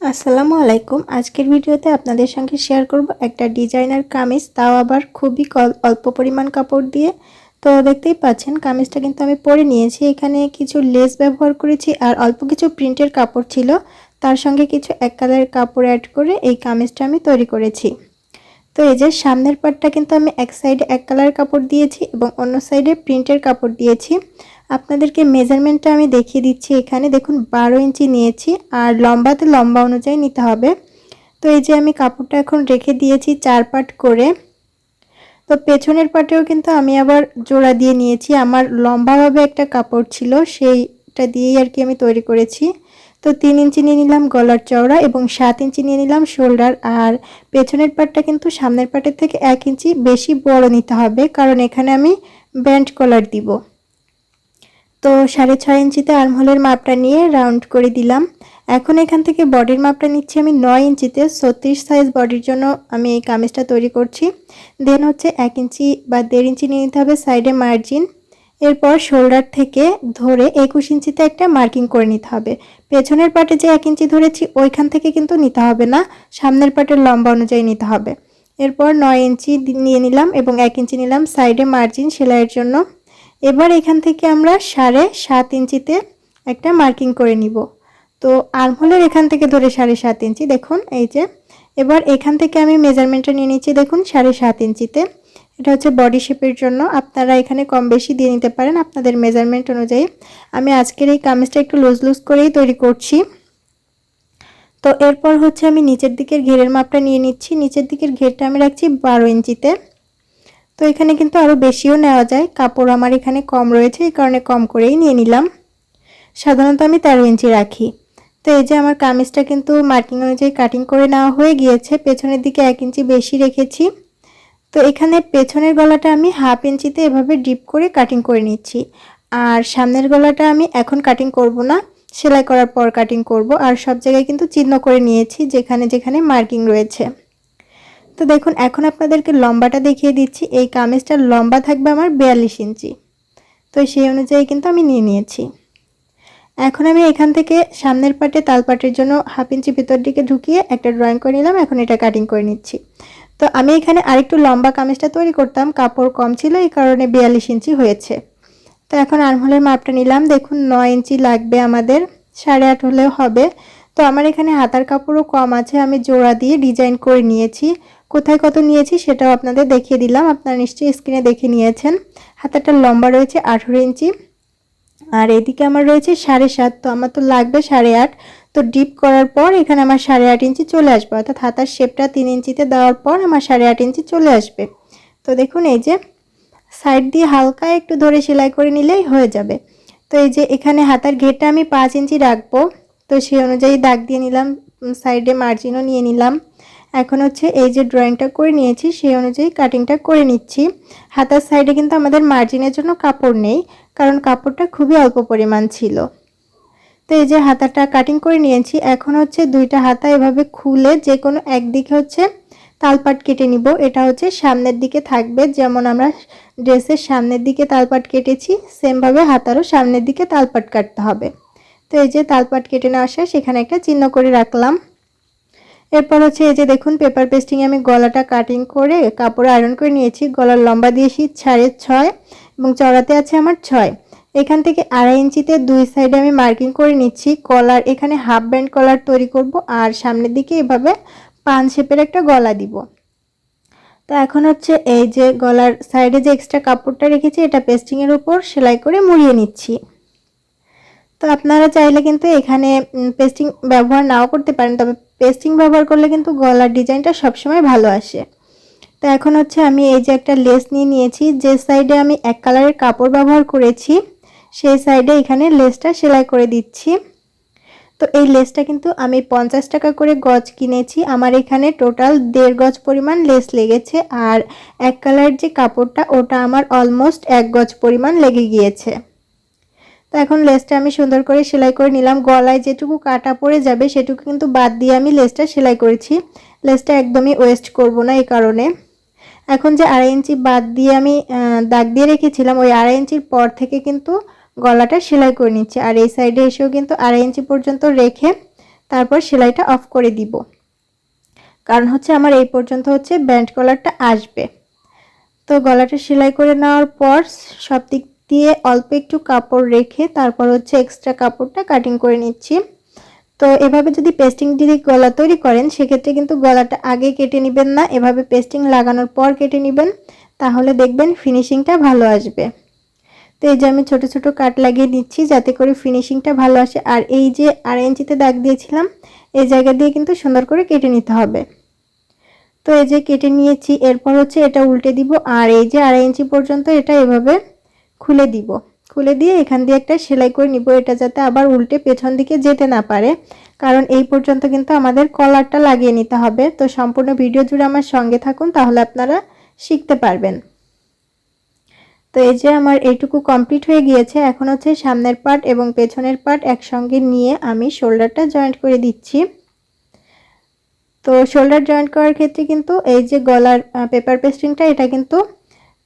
আসসালামু আলাইকুম। আজকের ভিডিওতে আপনাদের সঙ্গে শেয়ার করব একটা ডিজাইনার কামিজ, তাও আবার খুবই অল্প পরিমাণ কাপড় দিয়ে। তো দেখতেই পাচ্ছেন, কামিজটা কিন্তু আমি পরে নিয়েছি। এখানে কিছু লেস ব্যবহার করেছি আর অল্প কিছু প্রিন্টের কাপড় ছিল। তার সঙ্গে কিছু এক কালারের কাপড় অ্যাড করে এই কামিজটা আমি তৈরি করেছি। তো এই যে সামনের পাটটা কিন্তু আমি এক সাইডে এক কালার কাপড় দিয়েছি এবং অন্য সাইডে প্রিন্টের কাপড় দিয়েছি। আপনাদেরকে মেজারমেন্টটা আমি দেখিয়ে দিচ্ছি এখানে। দেখুন, বারো ইঞ্চি নিয়েছি আর লম্বাতে লম্বা অনুযায়ী নিতে হবে। তো এই যে আমি কাপড়টা এখন রেখে দিয়েছি চার পাট করে। তো পেছনের পাটেও কিন্তু আমি আবার জোড়া দিয়ে নিয়েছি। আমার লম্বাভাবে একটা কাপড় ছিল, সেইটা দিয়েই আর কি আমি তৈরি করেছি। তো তিন ইঞ্চি নিয়ে নিলাম গলার চওড়া এবং সাত ইঞ্চি নিয়ে নিলাম শোল্ডার। আর পেছনের পাটটা কিন্তু সামনের পাটের থেকে এক ইঞ্চি বেশি বড় নিতে হবে, কারণ এখানে আমি ব্যান্ড কলার দিব। তো সাড়ে ছয় ইঞ্চিতে আর্মহোলের মাপটা নিয়ে রাউন্ড করে দিলাম। এখন এখান থেকে বডির মাপটা নিচ্ছি আমি নয় ইঞ্চিতে ছত্রিশ সাইজ বডির জন্য আমি এই কামিজটা তৈরি করছি। দেন হচ্ছে এক ইঞ্চি বা দেড় ইঞ্চি নিয়ে নিতে হবে সাইডে মার্জিন এরপর শোল্ডার থেকে ধরে একুশ ইঞ্চিতে একটা মার্কিং করে নিতে হবে। পেছনের পাটে যে এক ইঞ্চি ধরেছি, ওইখান থেকে কিন্তু নিতে হবে না, সামনের পাটের লম্বা অনুযায়ী নিতে হবে। এরপর নয় ইঞ্চি নিয়ে নিলাম এবং এক ইঞ্চি নিলাম সাইডে মার্জিন সেলাইয়ের জন্য। এবার এখান থেকে আমরা সাড়ে সাত ইঞ্চিতে একটা মার্কিং করে নিব। তো আর্মহোলের এখান থেকে ধরে সাড়ে সাত ইঞ্চি, দেখুন, এই যে। এবার এখান থেকে আমি মেজারমেন্টটা নিয়ে নিচ্ছি, দেখুন, সাড়ে সাত ইঞ্চিতে। এটা হচ্ছে বডি শেপের জন্য। আপনারা এখানে কম বেশি দিয়ে নিতে পারেন আপনাদের মেজারমেন্ট অনুযায়ী। আমি আজকের এই কামিজটা একটু লুজ লুজ করেই তৈরি করছি। তো এরপর হচ্ছে আমি নিচের দিকের ঘেরের মাপটা নিয়ে নিচ্ছি। নিচের দিকের ঘেরটা আমি রাখছি বারো ইঞ্চিতে। তো এখানে কিন্তু আরও বেশিও নেওয়া যায়। কাপড় আমার এখানে কম রয়েছে, এই কারণে কম করেই নিয়ে নিলাম। সাধারণত আমি তেরো ইঞ্চি রাখি। তো এই যে আমার কামিজটা কিন্তু মার্কিং অনুযায়ী কাটিং করে নেওয়া হয়ে গিয়েছে, পেছনের দিকে এক ইঞ্চি বেশি রেখেছি। তো এখানে পেছনের গলাটা আমি হাফ ইঞ্চিতে এভাবে ডিপ করে কাটিং করে নিচ্ছি। আর সামনের গলাটা আমি এখন কাটিং করব না, সেলাই করার পর কাটিং করব। আর সব জায়গায় কিন্তু চিহ্ন করে নিয়েছি, যেখানে যেখানে মার্কিং রয়েছে। তো দেখুন, এখন আপনাদেরকে লম্বাটা দেখিয়ে দিচ্ছি। এই কামিজটার লম্বা থাকবে আমার বিয়াল্লিশ ইঞ্চি। তো সেই অনুযায়ী কিন্তু আমি নিয়ে নিয়েছি। এখন আমি এখান থেকে সামনের পাটে তালপাটের জন্য হাফ ইঞ্চি ভিতর দিকে ঢুকিয়ে একটা ড্রয়িং করে নিলাম। এখন এটা কাটিং করে নিচ্ছি। তো আমি এখানে আরেকটু লম্বা কামিজটা তৈরি করতাম। কাপড় কম ছিল, এই কারণে বিয়াল্লিশ ইঞ্চি হয়েছে। তো এখন আর্মহোলের মাপটা নিলাম। দেখুন, নয় ইঞ্চি লাগবে আমাদের, সাড়ে আট হলেও হবে। তো আমার এখানে হাতার কাপড়ও কম আছে। আমি জোড়া দিয়ে ডিজাইন করে নিয়েছি। কোথায় কত নিয়েছি সেটাও আপনাদের দেখিয়ে দিলাম। আপনারা নিশ্চয়ই স্ক্রিনে দেখে নিয়েছেন। হাতাটা লম্বা রয়েছে আঠেরো ইঞ্চি। আর এদিকে আমার রয়েছে সাড়ে সাত, তো আমার তো লাগবে সাড়ে আট। তো ডিপ করার পর এখানে আমার সাড়ে আট ইঞ্চি চলে আসবে। অর্থাৎ হাতার শেপটা তিন ইঞ্চিতে দেওয়ার পর আমার সাড়ে আট ইঞ্চি চলে আসবে। তো দেখুন এই যে সাইড দিয়ে হালকা একটু ধরে সেলাই করে নিলেই হয়ে যাবে। তো এই যে এখানে হাতার ঘেরটা আমি পাঁচ ইঞ্চি রাখব। তো সেই অনুযায়ী দাগ দিয়ে নিলাম সাইডে মার্জিনও নিয়ে নিলাম। এখন হচ্ছে এই যে ড্রয়িংটা করে নিয়েছি, সেই অনুযায়ী কাটিংটা করে নিচ্ছি। হাতার সাইডে কিন্তু আমাদের মার্জিনের জন্য কাপড় নেই, কারণ কাপড়টা খুবই অল্প পরিমাণ ছিল। তো এই যে হাতাটা কাটিং করে নিয়েছি, এখন হচ্ছে দুইটা হাতা এভাবে খুলে যে কোনো একদিকে হচ্ছে তালপাট কেটে নিব। এটা হচ্ছে সামনের দিকে থাকবে, যেমন আমরা ড্রেসের সামনের দিকে তালপাট কেটেছি, সেমভাবে হাতারও সামনের দিকে তালপাট কাটতে হবে। তো এই যে তালপাট কেটে নেওয়া শেষ সেখানে একটা চিহ্ন করে রাখলাম। এরপর হচ্ছে এই যে দেখুন পেপার পেস্টিং আমি গলাটা কাটিং করে কাপড়ে আয়রন করে নিয়েছি। গলার লম্বা দিয়েছি সাড়ে ছয় এবং চড়াতে আছে আমার ছয়। এখান থেকে আড়াই ইঞ্চিতে দুই সাইডে আমি মার্কিং করে নিচ্ছি। কলার এখানে হাফ ব্যান্ড কলার তৈরি করব আর সামনের দিকে এভাবে পান শেপের একটা গলা দিব। তো এখন হচ্ছে এই যে গলার সাইডে যে এক্সট্রা কাপড়টা রেখেছি, এটা পেস্টিংয়ের উপর সেলাই করে মুড়িয়ে নিচ্ছি। তো আপনারা চাইলে কিন্তু এখানে পেস্টিং ব্যবহার নাও করতে পারেন, তবে পেস্টিং ব্যবহার করলে কিন্তু গলার ডিজাইনটা সবসময় ভালো আসে। তো এখন হচ্ছে আমি এই যে একটা লেস নিয়ে নিয়েছি, যে সাইডে আমি এক কালারের কাপড় ব্যবহার করেছি, সেই সাইডে এখানে লেসটা সেলাই করে দিচ্ছি। তো এই লেসটা কিন্তু আমি পঞ্চাশ টাকা করে গজ কিনেছি, আমার এখানে টোটাল দেড় গজ পরিমাণ লেস লেগেছে, আর এক কালার যে কাপড়টা, ওটা আমার অলমোস্ট এক গজ পরিমাণ লেগে গিয়েছে। তো এখন লেসটা আমি সুন্দর করে সেলাই করে নিলাম। গলায় যেটুকু কাটা পড়ে যাবে সেটুকু কিন্তু বাদ দিয়ে আমি লেসটা সেলাই করেছি। লেসটা একদমই ওয়েস্ট করব না এই কারণে। এখন যে আড়াই ইঞ্চি বাদ দিয়ে আমি দাগ দিয়ে রেখেছিলাম, ওই আড়াই ইঞ্চির পর থেকে কিন্তু গলাটা সেলাই করে নিচ্ছি। আর এই সাইডে এসেও কিন্তু আড়াই ইঞ্চি পর্যন্ত রেখে তারপর সেলাইটা অফ করে দিব। কারণ হচ্ছে আমার এই পর্যন্ত হচ্ছে ব্যান্ড কলারটা আসবে। তো গলাটা সেলাই করে নেওয়ার পর সব দিক দিয়ে অল্প একটু কাপড় রেখে তারপর হচ্ছে এক্সট্রা কাপড়টা কাটিং করে নিচ্ছি। তো এভাবে যদি পেস্টিং দিয়ে গলা তৈরি করেন, সেক্ষেত্রে কিন্তু গলাটা আগে কেটে নেবেন না, এভাবে পেস্টিং লাগানোর পর কেটে নেবেন, তাহলে দেখবেন ফিনিশিংটা ভালো আসবে। তো এই যে আমি ছোট ছোট কাট লাগিয়ে দিচ্ছি যাতে করে ফিনিশিংটা ভালো আসে। আর এই যে আড়াই ইঞ্চিতে দাগ দিয়েছিলাম, এই জায়গা দিয়ে কিন্তু সুন্দর করে কেটে নিতে হবে। তো এই যে কেটে নিয়েছি, এরপর হচ্ছে এটা উল্টে দিব। আর এই যে আড়াই ইঞ্চি পর্যন্ত এটা এভাবে খুলে দিব। খুলে দিয়ে এখান দিয়ে একটা সেলাই করে নিব। এটা যাতে আবার উল্টে পেছন দিকে যেতে না পারে। কারণ এই পর্যন্ত কিন্তু আমাদের কলারটা লাগিয়ে নিতে হবে। তো সম্পূর্ণ ভিডিও জুড়ে আমার সঙ্গে থাকুন, তাহলে আপনারা শিখতে পারবেন। তো এই যে আমার এইটুকু কমপ্লিট হয়ে গিয়েছে। এখন হচ্ছে সামনের পার্ট এবং পেছনের পার্ট একসঙ্গে নিয়ে আমি শোল্ডারটা জয়েন্ট করে দিচ্ছি। তো শোল্ডার জয়েন্ট করার ক্ষেত্রে কিন্তু এই যে গলার পেপার পেস্টিংটা এটা কিন্তু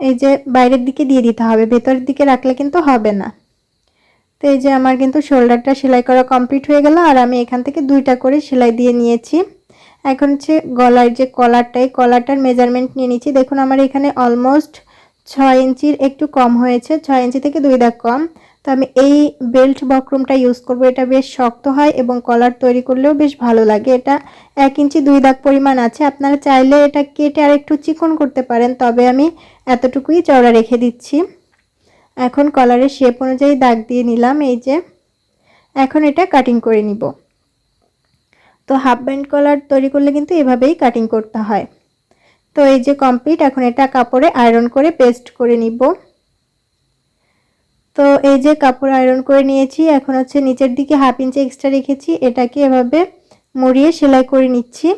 এই যে বাইরের দিকে দিয়ে দিতে হবে, ভেতরের দিকে রাখলে কিন্তু হবে না। তো এই যে আমার কিন্তু শোল্ডারটা সেলাই করা কমপ্লিট হয়ে গেল, আর আমি এখান থেকে দুইটা করে সেলাই দিয়ে নিয়েছি। এখন হচ্ছে গলার যে কলারটাই কলারটার মেজারমেন্ট নিয়ে নিচ্ছি। দেখুন, আমার এখানে অলমোস্ট ছয় ইঞ্চির একটু কম হয়েছে, ছয় ইঞ্চি থেকে দুই দাগ কম। তো আমি এই বেল্ট বক্রমটা ইউজ করব। এটা বেশ শক্ত হয় এবং কলার তৈরি করলেও বেশ ভালো লাগে। এটা এক ইঞ্চি দুই দাগ পরিমাণ আছে। আপনারা চাইলে এটা কেটে আর একটু চিকন করতে পারেন, তবে আমি এতটুকুই চওড়া রেখে দিচ্ছি। এখন কলারের শেপ অনুযায়ী দাগ দিয়ে নিলাম, এই যে। এখন এটা কাটিং করে নিব। তো হাফ ব্যান্ড কলার তৈরি করলে কিন্তু এভাবেই কাটিং করতে হয়। তো এই যে কমপ্লিট এখন এটা কাপড়ে আয়রন করে পেস্ট করে নিব। তো এই যে কাপড় আয়রন করে নিয়েছি, এখন হচ্ছে নিচের দিকে হাফ ইঞ্চি এক্সট্রা রেখেছি, এটাকে এভাবে মুড়িয়ে সেলাই করে নিচ্ছি।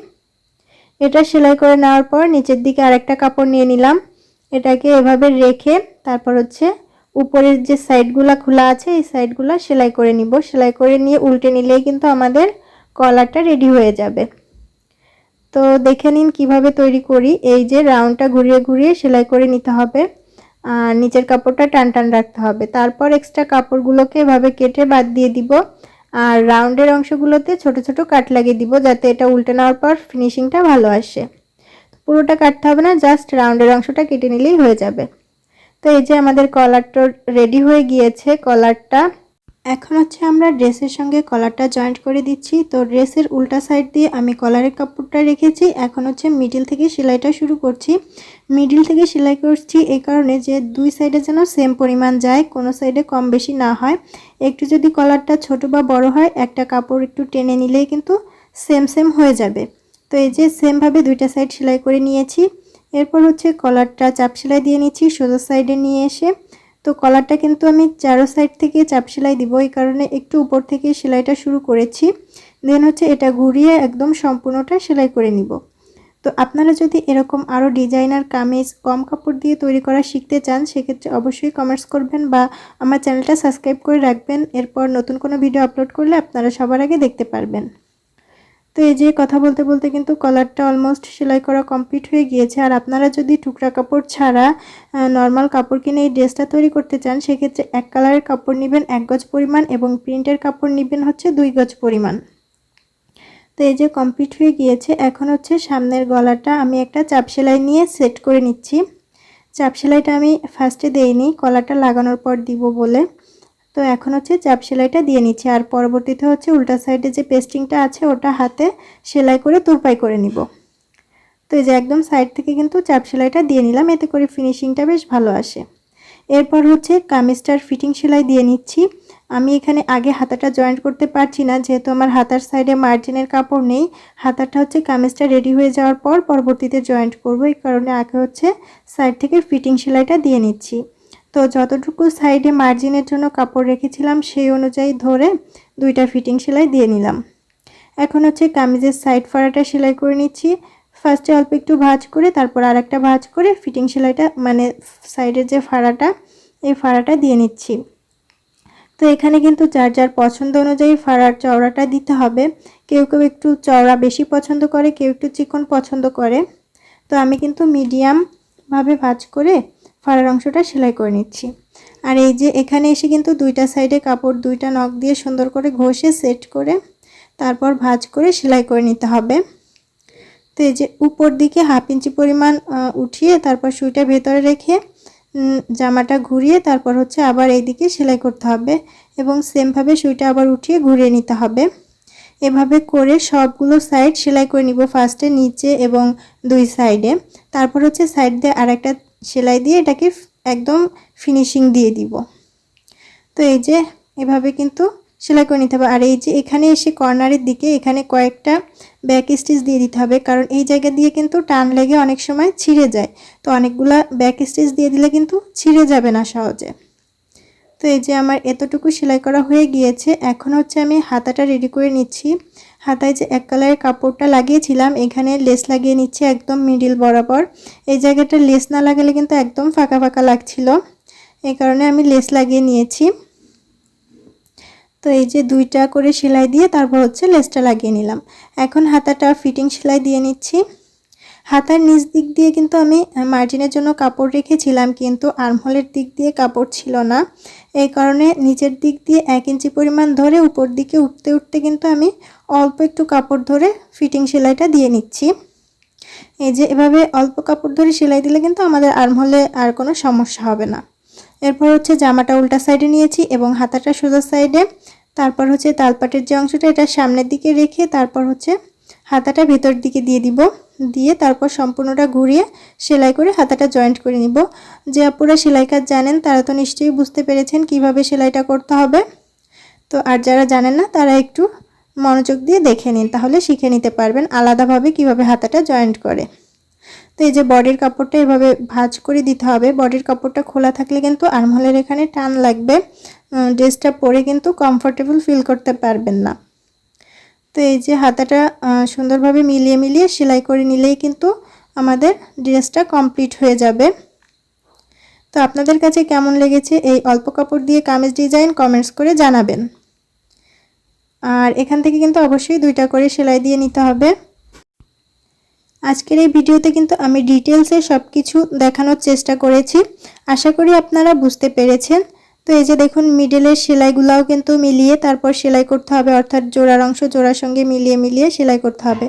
এটা সেলাই করে নেওয়ার পর নিচের দিকে আরেকটা কাপড় নিয়ে নিলাম, এটাকে এভাবে রেখে তারপর হচ্ছে উপরের যে সাইডগুলা খোলা আছে, এই সাইডগুলা সেলাই করে নিব। সেলাই করে নিয়ে উল্টে নিলেই কিন্তু আমাদের কলারটা রেডি হয়ে যাবে। তো দেখে নিন কীভাবে তৈরি করি। এই যে রাউন্ডটা ঘুরিয়ে ঘুরিয়ে সেলাই করে নিতে হবে। নিচের কাপড়টা টান টান রাখতে হবে। তারপর এক্সট্রা কাপড়গুলোকে এভাবে কেটে বাদ দিয়ে দিব। আর রাউন্ডের অংশগুলোতে ছোট ছোট কাট লাগিয়ে দিব যাতে এটা উল্টে নেওয়ার পর ফিনিশিংটা ভালো আসে। পুরোটা কাটতে হবে না জাস্ট রাউন্ডের অংশটা কেটে নিলেই হয়ে যাবে। তো এই যে আমাদের কলারটা রেডি হয়ে গিয়েছে কলারটা এখন হচ্ছে আমরা ড্রেসের সঙ্গে কলারটা জয়েন্ট করে দিচ্ছি। তো ড্রেসের উল্টা সাইড দিয়ে আমি কলারের কাপড়টা রেখেছি। এখন হচ্ছে মিডিল থেকে সেলাইটা শুরু করছি। মিডিল থেকে সেলাই করছি এই কারণে যে দুই সাইডে যেন সেম পরিমাণ যায়, কোনো সাইডে কম বেশি না হয়। একটু যদি কলারটা ছোট বা বড় হয়, একটা কাপড় একটু টেনে নিলেই কিন্তু সেম সেম হয়ে যাবে। তো এই যে সেমভাবে দুইটা সাইড সেলাই করে নিয়েছি। এরপর হচ্ছে কলারটা চাপ সেলাই দিয়ে নিচ্ছি, সোজা সাইডে নিয়ে এসে তো কলারটা কিন্তু আমি চারো সাইড থেকে চাপ সেলাই দিব, এই কারণে একটু উপর থেকে সেলাইটা শুরু করেছি। দেন হচ্ছে এটা ঘুরিয়ে একদম সম্পূর্ণটা সেলাই করে নিব। তো আপনারা যদি এরকম আরও ডিজাইনার কামিজ, কম কাপড় দিয়ে তৈরি করা শিখতে চান, সেক্ষেত্রে অবশ্যই কমেন্টস করবেন বা আমার চ্যানেলটা সাবস্ক্রাইব করে রাখবেন। এরপর নতুন কোনো ভিডিও আপলোড করলে আপনারা সবার আগে দেখতে পারবেন। তো এই যে কথা বলতে বলতে কিন্তু কলারটা অলমোস্ট সেলাই করা কমপ্লিট হয়ে গিয়েছে। আর আপনারা যদি টুকরা কাপড় ছাড়া নর্মাল কাপড় কিনে এই ড্রেসটা তৈরি করতে চান, সেক্ষেত্রে এক কালারের কাপড় নেবেন এক গজ পরিমাণ এবং প্রিন্টের কাপড় নেবেন হচ্ছে দুই গজ পরিমাণ। তো এই যে কমপ্লিট হয়ে গিয়েছে। এখন হচ্ছে সামনের গলাটা আমি একটা চাপ সেলাই নিয়ে সেট করে নিচ্ছি। চাপ সেলাইটা আমি ফার্স্টে দেইনি কলাটা লাগানোর পর দিব বলে। তো এখন হচ্ছে চাপ সেলাইটা দিয়ে নিচ্ছি। আর পরবর্তীতে হচ্ছে উল্টা সাইডে যে পেস্টিংটা আছে ওটা হাতে সেলাই করে তুরপাই করে নিব। তো এই যে একদম সাইড থেকে কিন্তু চাপ সেলাইটা দিয়ে নিলাম, এতে করে ফিনিশিংটা বেশ ভালো আসে। এরপর হচ্ছে কামিজটার ফিটিং সেলাই দিয়ে নিচ্ছি। আমি এখানে আগে হাতাটা জয়েন্ট করতে পারছি না, যেহেতু আমার হাতার সাইডে মার্জিনের কাপড় নেই। হাতাটা হচ্ছে কামিজটা রেডি হয়ে যাওয়ার পর পরবর্তীতে জয়েন্ট করব। এই কারণে আগে হচ্ছে সাইড থেকে ফিটিং সেলাইটা দিয়ে নিচ্ছি। তো যতটুকু সাইডে মার্জিনের জন্য কাপড় রেখেছিলাম, সেই অনুযায়ী ধরে দুইটা ফিটিং সেলাই দিয়ে নিলাম। এখন হচ্ছে কামিজের সাইড ফাড়াটা সেলাই করে নিচ্ছি। ফার্স্টে অল্প একটু ভাঁজ করে, তারপর আর একটা ভাঁজ করে ফিটিং সেলাইটা মানে সাইডের যে ফাড়াটা, এই ফাড়াটা দিয়ে নিচ্ছি। তো এখানে কিন্তু যার যার পছন্দ অনুযায়ী ফাড়ার চওড়াটা দিতে হবে। কেউ কেউ একটু চওড়া বেশি পছন্দ করে, কেউ একটু চিকন পছন্দ করে। তো আমি কিন্তু মিডিয়ামভাবে ভাঁজ করে ফাড়ার অংশটা সেলাই করে নিচ্ছি। আর এই যে এখানে এসে কিন্তু দুইটা সাইডে কাপড়, দুইটা নখ দিয়ে সুন্দর করে ঘষে সেট করে তারপর ভাজ করে সেলাই করে নিতে হবে। তো এই যে উপর দিকে হাফ ইঞ্চি পরিমাণ উঠিয়ে তারপর সুইটা ভেতরে রেখে জামাটা ঘুরিয়ে তারপর হচ্ছে আবার এইদিকে সেলাই করতে হবে এবং সেমভাবে সুইটা আবার উঠিয়ে ঘুরিয়ে নিতে হবে। এভাবে করে সবগুলো সাইড সেলাই করে নিব ফার্স্টে নিচে এবং দুই সাইডে তারপর হচ্ছে সাইড দিয়ে আরেকটা সেলাই দিয়ে এটাকে একদম ফিনিশিং দিয়ে দিব। তো এই যে এভাবে কিন্তু সেলাই করে নিতে হবে। আর এই যে এখানে এসে কর্নারের দিকে এখানে কয়েকটা ব্যাক স্টিচ দিয়ে দিতে হবে। কারণ এই জায়গা দিয়ে কিন্তু টান লেগে অনেক সময় ছিঁড়ে যায়। তো অনেকগুলা ব্যাক স্টিচ দিয়ে দিলে কিন্তু ছিঁড়ে যাবে না সহজে। তো এই যে আমার এতটুকু সেলাই করা হয়ে গিয়েছে। এখন হচ্ছে আমি হাতাটা রেডি করে নিচ্ছি। হাতায় যে এক কালারের কাপড়টা লাগিয়েছিলাম, এখানে লেস লাগিয়ে নিচ্ছে একদম মিডিল বরাবর। এই জায়গাটা লেস না লাগালে কিন্তু একদম ফাঁকা ফাঁকা লাগছিল। এই কারণে আমি লেস লাগিয়ে নিয়েছি। তো এই যে দুইটা করে সেলাই দিয়ে তারপর হচ্ছে লেসটা লাগিয়ে নিলাম। এখন হাতাটা ফিটিং সেলাই দিয়ে নিচ্ছি। হাতার নিচ দিক দিয়ে কিন্তু আমি মার্জিনের জন্য কাপড় রেখেছিলাম, কিন্তু আর্মহোলের দিক দিয়ে কাপড় ছিল না। এই কারণে নিচের দিক দিয়ে এক ইঞ্চি পরিমাণ ধরে উপর দিকে উঠতে উঠতে কিন্তু আমি অল্প একটু কাপড় ধরে ফিটিং সেলাইটা দিয়ে নিচ্ছি। এই যে এভাবে অল্প কাপড় ধরে সেলাই দিলে কিন্তু আমাদের আর্মহোলে আর কোনো সমস্যা হবে না। এরপর হচ্ছে জামাটা উল্টা সাইডে নিয়েছি এবং হাতাটা সোজা সাইডে তারপর হচ্ছে তালপাটের যে অংশটা, এটা সামনের দিকে রেখে তারপর হচ্ছে হাতাটা ভেতর দিকে দিয়ে দিব। দিয়ে তারপর সম্পূর্ণটা ঘুরিয়ে সেলাই করে হাতাটা জয়েন্ট করে নিব। যে আপুরা সেলাই কাজ জানেন, তারা তো নিশ্চয়ই বুঝতে পেরেছেন কীভাবে সেলাইটা করতে হবে। তো আর যারা জানেন না, তারা একটু মনোযোগ দিয়ে দেখে নিন, তাহলে শিখে নিতে পারবেন আলাদাভাবে কীভাবে হাতাটা জয়েন্ট করে। তো এই যে বডির কাপড়টা এভাবে ভাঁজ করে দিতে হবে। বডির কাপড়টা খোলা থাকলে কিন্তু আর্মহোলের এখানে টান লাগবে। ড্রেসটা পরে কিন্তু কমফোর্টেবল ফিল করতে পারবেন না। তো এই যে হাতাটা সুন্দরভাবে মিলিয়ে মিলিয়ে সেলাই করে নিলেই কিন্তু আমাদের ড্রেসটা কমপ্লিট হয়ে যাবে। তো আপনাদের কাছে কেমন লেগেছে এই অল্প কাপড় দিয়ে কামিজ ডিজাইন কমেন্টস করে জানাবেন। আর এখান থেকে কিন্তু অবশ্যই দুইটা করে সেলাই দিয়ে নিতে হবে। আজকের এই ভিডিওতে কিন্তু আমি ডিটেলসে সব কিছু দেখানোর চেষ্টা করেছি। আশা করি আপনারা বুঝতে পেরেছেন। তো এই যে দেখুন মিডলের সেলাইগুলাও কিন্তু মিলিয়ে তারপর সেলাই করতে হবে, অর্থাৎ জোড়ার অংশ জোড়ার সঙ্গে মিলিয়ে মিলিয়ে সেলাই করতে হবে।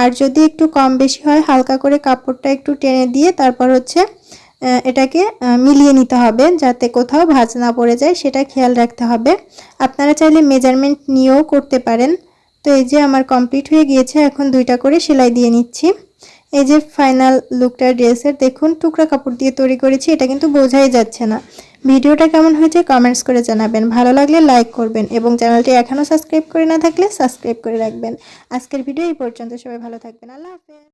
আর যদি একটু কম বেশি হয়, হালকা করে কাপড়টা একটু টেনে দিয়ে তারপর হচ্ছে এটাকে মিলিয়ে নিতে হবে, যাতে কোথাও ভাজ না পড়ে যায়, সেটা খেয়াল রাখতে হবে। আপনারা চাইলে মেজারমেন্ট নিয়েও করতে পারেন। তো এই যে আমার কমপ্লিট হয়ে গিয়েছে, এখন দুইটা করে সেলাই দিয়ে নিচ্ছি। এই যে ফাইনাল লুকটা ড্রেসের দেখুন, টুকরা কাপড় দিয়ে তৈরি করেছি, এটা কিন্তু বোঝাই যাচ্ছে না। ভিডিওটা কেমন হয়েছে কমেন্টস করে জানাবেন। ভালো লাগলে লাইক করবেন এবং চ্যানেলটি এখনও সাবস্ক্রাইব করে না থাকলে সাবস্ক্রাইব করে রাখবেন। আজকের ভিডিও এই পর্যন্ত, সবাই ভালো থাকবেন। আল্লাহ হাফেজ।